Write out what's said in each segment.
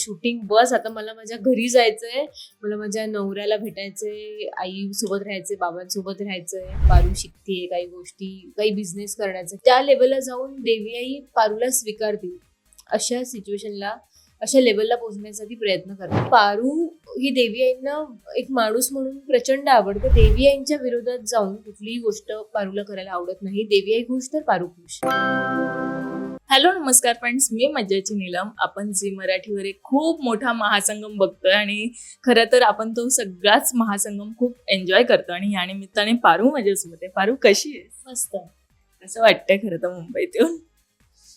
Shooting बस. आता मला माझ्या घरी जायचंय. मला माझ्या नवऱ्याला भेटायचंय. आई सोबत राहायचंय बाबांसोबत राहायचंय. पारू शिकतीये काही गोष्टी काही बिझनेस करण्याचं. त्या लेवलला जाऊन देवी आई पारूला स्वीकारतील अशा सिच्युएशनला अशा लेवलला पोहोचण्यासाठी प्रयत्न करते. पारू ही देवी आईंना एक माणूस म्हणून प्रचंड आवडते. देवी आईंच्या विरोधात जाऊन कुठलीही गोष्ट पारूला करायला आवडत नाही. देवी आई खुश तर पारू खुश. हॅलो नमस्कार फ्रेंड्स मी मज्जाची नीलम. आपण झी मराठीवर एक खूप मोठा महासंगम बघतोय आणि खरं तर आपण तो सगळाच महासंगम खूप एन्जॉय करतो आणि या निमित्ताने पारू माझ्यासोबत आहे. पारू कशी आहे मस्त. असं वाटतंय खरं तर मुंबईत येऊन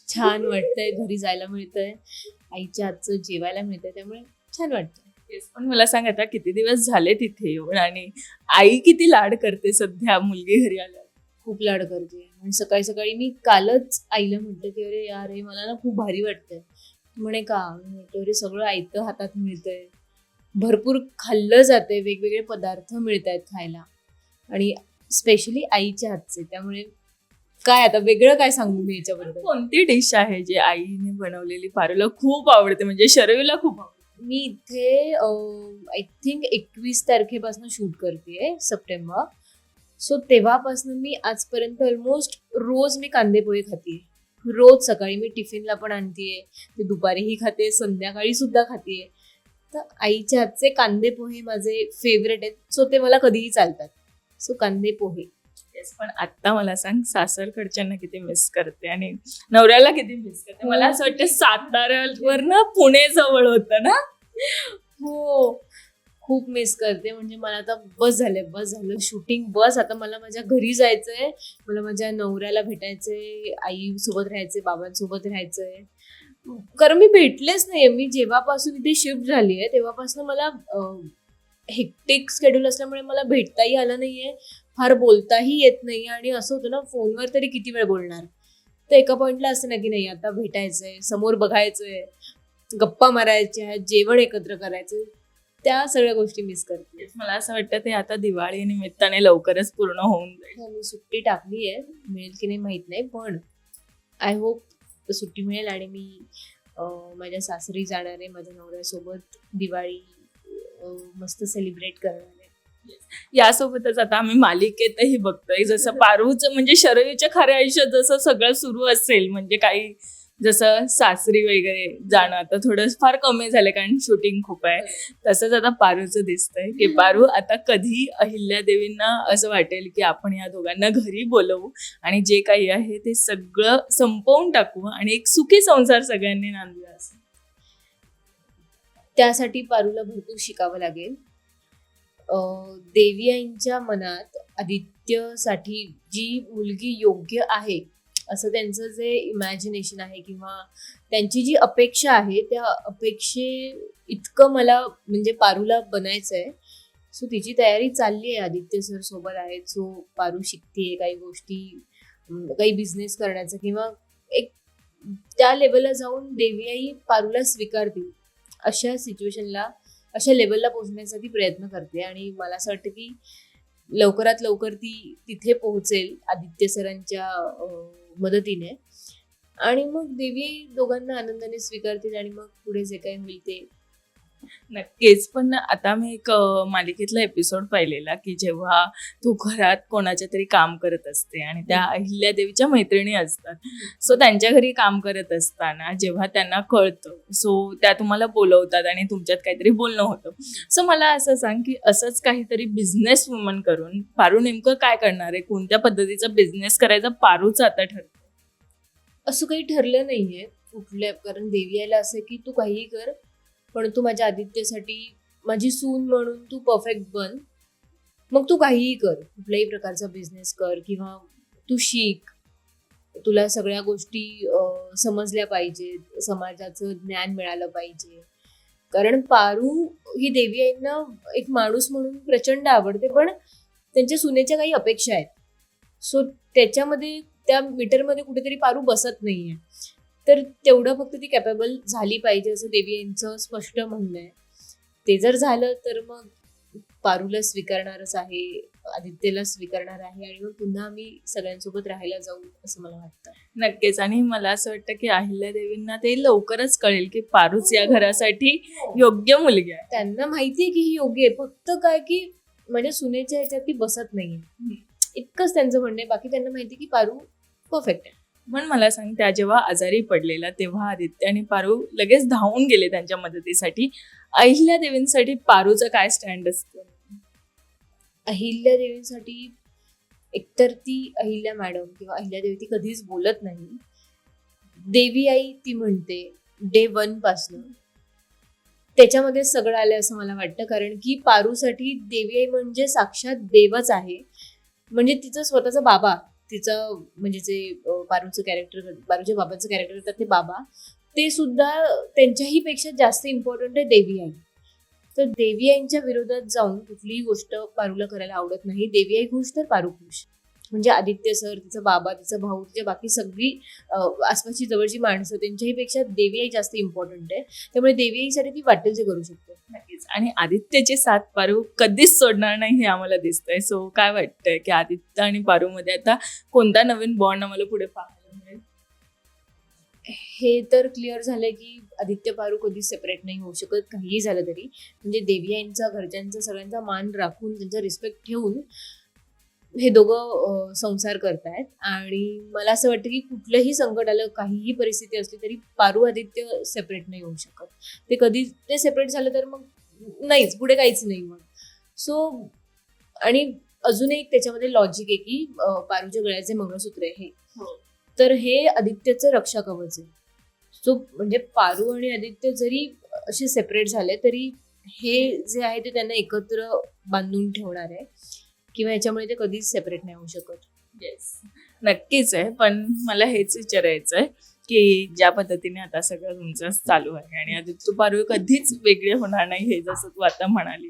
छान वाटतंय. घरी जायला मिळतंय. आईच्या हातचं जेवायला मिळतंय त्यामुळे छान वाटतंय. तेच पण मला सांग आता किती दिवस झाले तिथे येऊन आणि आई किती लाड करते सध्या मुलगी घरी आल्या खूप लाड करते. आणि सकाळी सकाळी मी कालच आईला म्हटलं की अरे यार हे मला ना खूप भारी वाटतंय. म्हणे का? म्हटलं अरे सगळं आयतं हातात मिळतंय. भरपूर खाल्लं जाते वेगवेगळे पदार्थ मिळत आहेत खायला. आणि स्पेशली आईच्या हातचे. त्यामुळे काय आता वेगळं काय सांगू मी याच्याबद्दल? कोणती डिश आहे जी आईने बनवलेली? पारूला खूप आवडते म्हणजे शरवीला खूप आवडते. मी इथे आय थिंक एकवीस तारखेपासून शूट करते सप्टेंबर. सो तेव्हापासून मी आजपर्यंत ऑलमोस्ट रोज मी कांदे पोहे खाते रोज सकाळी मी टिफिनला पण आणतीये. ते दुपारीही खाते संध्याकाळी सुद्धा खाते तर आईच्या हातचे कांदे पोहे माझे फेवरेट आहेत. सो ते मला कधीही चालतात. सो कांदे पोहे पण आता मला सांग सासरकडच्यांना किती मिस करते आणि नवऱ्याला किती मिस करते? मला असं वाटतं साताऱ्यावर ना पुणे जवळ होतं ना? हो. खूप मिस करते. म्हणजे मला आता बस झालंय बस झालं. शूटिंग बस. आता मला माझ्या घरी जायचंय. मला माझ्या नवऱ्याला भेटायचंय. आई सोबत राहायचंय बाबांसोबत राहायचंय. कारण मी भेटलेच नाही मी जेव्हापासून इथे शिफ्ट झाली आहे तेव्हापासून मला हेक्टिक शेड्यूल असल्यामुळे मला भेटताही आलं नाहीये. फार बोलताही येत नाही आणि असं होतं ना फोनवर तरी किती वेळ बोलणार? तर एका पॉईंटला असं ना की नाही आता भेटायचंय समोर बघायचंय गप्पा मारायच्या जेवण एकत्र करायचं त्या सगळ्या गोष्टी मिस करते. मला असं वाटतं ते आता दिवाळी निमित्ताने लवकरच पूर्ण होऊन जाईल. हो, मी सुट्टी टाकली आहे मिळेल की नाही माहीत नाही पण आय होप सुट्टी मिळेल आणि मी माझ्या सासरी जाणार आहे माझ्या नवऱ्यासोबत दिवाळी मस्त सेलिब्रेट करणार आहे. यासोबतच आता आम्ही मालिकेतही बघतोय. जसं पारूचं म्हणजे शरयूच्या खऱ्या आयुष्यात जसं सगळं सुरू असेल म्हणजे काही जसं सासरी वगैरे जाणं आता थोडं फार कमी झालं कारण शूटिंग खूप आहे. तसंच आता पारूचं दिसतंय की पारू आता कधी अहिल्या देवींना असं वाटेल की आपण या दोघांना घरी बोलवू आणि जे काही आहे ते सगळं संपवून टाकू आणि एक सुखी संसार सगळ्यांनी नांदूया असं. त्यासाठी पारूला भरपूर शिकावं लागेल. देवी आईंच्या मनात आदित्यसाठी जी मुलगी योग्य आहे असं त्यांचं जे इमॅजिनेशन आहे किंवा त्यांची जी अपेक्षा आहे त्या अपेक्षे इतकं मला म्हणजे पारूला बनायचं आहे सो तिची तयारी चालली आहे. आदित्य सर सोबत आहेत. सो पारू शिकते काही गोष्टी काही बिझनेस करण्याचं किंवा एक त्या लेवलला जाऊन देवी आई पारूला स्वीकारतील अशा सिच्युएशनला अशा लेवलला पोहोचण्यासाठी प्रयत्न करते. आणि मला असं वाटतं की लवकरात लवकर ती तिथे पोहोचेल. आदित्य सरांच्या मदतीने. आणि मग देवी दोघांना आनंदाने स्वीकारतील आणि मग पुढे जे काही होईल ते नक्कीच. पण आता मी एक अं, मालिकेतला एपिसोड पाहिलेला की जेव्हा तू घरात कोणाच्या तरी काम करत असते आणि त्या अहिल्यादेवीच्या मैत्रिणी असतात. सो त्यांच्या घरी काम करत असताना जेव्हा त्यांना कळतं सो त्या तुम्हाला बोलवतात आणि तुमच्यात काहीतरी बोलणं होतं. सो मला असं सांग की असंच काहीतरी बिझनेस वुमन करून पारू नेमकं काय करणार आहे? कोणत्या पद्धतीचा बिझनेस करायचा पारूचं आता ठरतं. असं काही ठरलं नाहीये कुठल्या कारण देवी आईला असं की तू काहीही कर पण तू माझ्या आदित्यसाठी माझी सून म्हणून तू परफेक्ट बन. मग तू काहीही कर. कुठल्याही प्रकारचा बिझनेस कर किंवा तू शिक. तुला सगळ्या गोष्टी समजल्या पाहिजेत. समाजाचं ज्ञान मिळालं पाहिजे. कारण पारू ही देवी आईंना एक माणूस म्हणून प्रचंड आवडते पण त्यांच्या सुनेच्या काही अपेक्षा आहेत. सो त्याच्यामध्ये त्या मीटरमध्ये कुठेतरी पारू बसत नाहीये. तर तेवढं फक्त ती कॅपेबल झाली पाहिजे असं देवी यांचं स्पष्ट म्हणणं आहे. ते जर झालं तर मग पारूला स्वीकारणारच आहे आदित्यला स्वीकारणार आहे आणि मग पुन्हा आम्ही सगळ्यांसोबत राहायला जाऊ असं मला वाटतं. नक्कीच. आणि मला असं वाटतं की अहिल्यादेवींना ते लवकरच कळेल की पारूच या घरासाठी योग्य मुलगी आहे. त्यांना माहितीये की ही योग्य आहे. फक्त काय की माझ्या सुनेच्या ह्याच्यात ती बसत नाहीये. इतकंच त्यांचं म्हणणं आहे. बाकी त्यांना माहिती की पारू परफेक्ट आहे. पण मला सांग त्या जेव्हा आजारी पडलेला तेव्हा आदित्य आणि पारू लगेच धावून गेले त्यांच्या मदतीसाठी. अहिल्या देवींसाठी पारूचा काय स्टँड असतं? अहिल्या देवींसाठी एकतर ती अहिल्या मॅडम किंवा अहिल्या देवी ती कधीच बोलत नाही. देवी आई ती म्हणते डे वन पासन. त्याच्यामध्ये सगळं आलं असं मला वाटतं कारण की पारूसाठी देवी आई म्हणजे साक्षात देवच आहे. म्हणजे तिचं स्वतःचा बाबा. तिचं म्हणजे जे बारूचं पारूचं कॅरेक्टर पारूच्या बाबांचं कॅरेक्टर करतात ते बाबा ते सुद्धा त्यांच्याही पेक्षा जास्त इम्पॉर्टंट आहे देवी आई. तर देवी आईंच्या विरोधात जाऊन कुठलीही गोष्ट पारूला करायला आवडत नाही. देवी आई खुश तर पारू खुश. म्हणजे आदित्य सर तिचा बाबा तिचा भाऊ तिच्या बाकी सगळी आसपासची जवळची माणसं त्यांच्याही पेक्षा देवी आई जास्त इम्पॉर्टंट आहे. त्यामुळे देवी आईसाठी ती वाटेल ते करू शकते. नक्कीच. आणि आदित्यची साथ पारू कधीच सोडणार नाही हे आम्हाला दिसतंय. सो काय वाटतंय की आदित्य आणि पारू मध्ये आता कोणता नवीन बॉन्ड आम्हाला पुढे पाहायला मिळेल? हे तर क्लिअर झालंय की आदित्य पारू कधीच सेपरेट नाही होऊ शकत काहीही झालं तरी. म्हणजे देवी आईंचा घरच्यांचा सगळ्यांचा मान राखून त्यांचा रिस्पेक्ट ठेवून हे दोघं संसार करतायत. आणि मला असं वाटतं की कुठलंही संकट आलं काहीही परिस्थिती असली तरी पारू आदित्य सेपरेट नाही होऊ शकत. ते कधी ते सेपरेट झालं तर मग नाहीच पुढे काहीच नाही मग सो आणि अजून एक त्याच्यामध्ये लॉजिक आहे की पारूच्या गळ्याचे मंगळसूत्र आहे हे हो. तर हे आदित्यचं रक्षा कवच आहे. सो म्हणजे पारू आणि आदित्य जरी असे सेपरेट झाले तरी हे जे आहे ते त्यांना एकत्र बांधून ठेवणार आहे. किंवा याच्यामुळे ते कधीच सेपरेट नाही होऊ शकत. येस नक्कीच आहे पण मला हेच विचारायचं आहे की ज्या पद्धतीने आता सगळं तुमचं चालू आहे आणि आदित्य पारू कधीच वेगळे होणार नाही हे जसं तू आता म्हणाली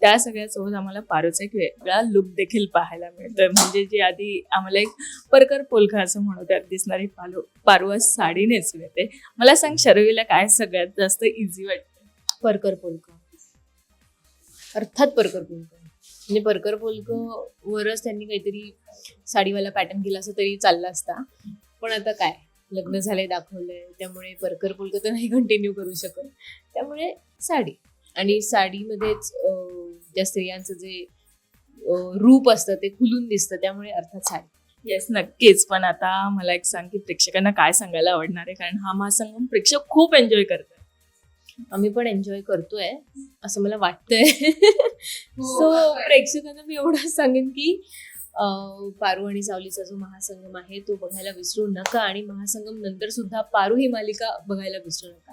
त्या सगळ्यासोबत आम्हाला पारूचा एक वेगळा लुक देखील पाहायला मिळतोय. म्हणजे जी आधी आम्हाला एक परकर पोलखा असं म्हणू त्यात दिसणारी पालू पारू आज साडी नेसून येते मला सांग शर्वीला काय सगळ्यात जास्त इझी वाटतं? परकर पोलक अर्थात परकर पोलक म्हणजे परकर पोलक वरच त्यांनी काहीतरी साडीवाला पॅटर्न केला असं तरी चालला असता. पण आता काय? लग्न झालंय दाखवलंय. त्यामुळे परकर पोलक तर नाही कंटिन्यू करू शकत. त्यामुळे साडी. आणि साडीमध्येच त्या ज्या स्त्रियांचं जे रूप असतं ते खुलून दिसतं. त्यामुळे अर्थात साडी. येस नक्कीच. पण आता मला एक सांग की प्रेक्षकांना काय सांगायला आवडणार आहे? कारण हा महासंगम प्रेक्षक खूप एन्जॉय करतात. आम्ही पण एन्जॉय करतोय असं मला वाटतंय. सो प्रेक्षकांना मी एवढंच सांगेन की पारू आणि सावलीचा जो महासंगम आहे तो बघायला विसरू नका आणि महासंगम नंतर सुद्धा पारू ही मालिका बघायला विसरू नका.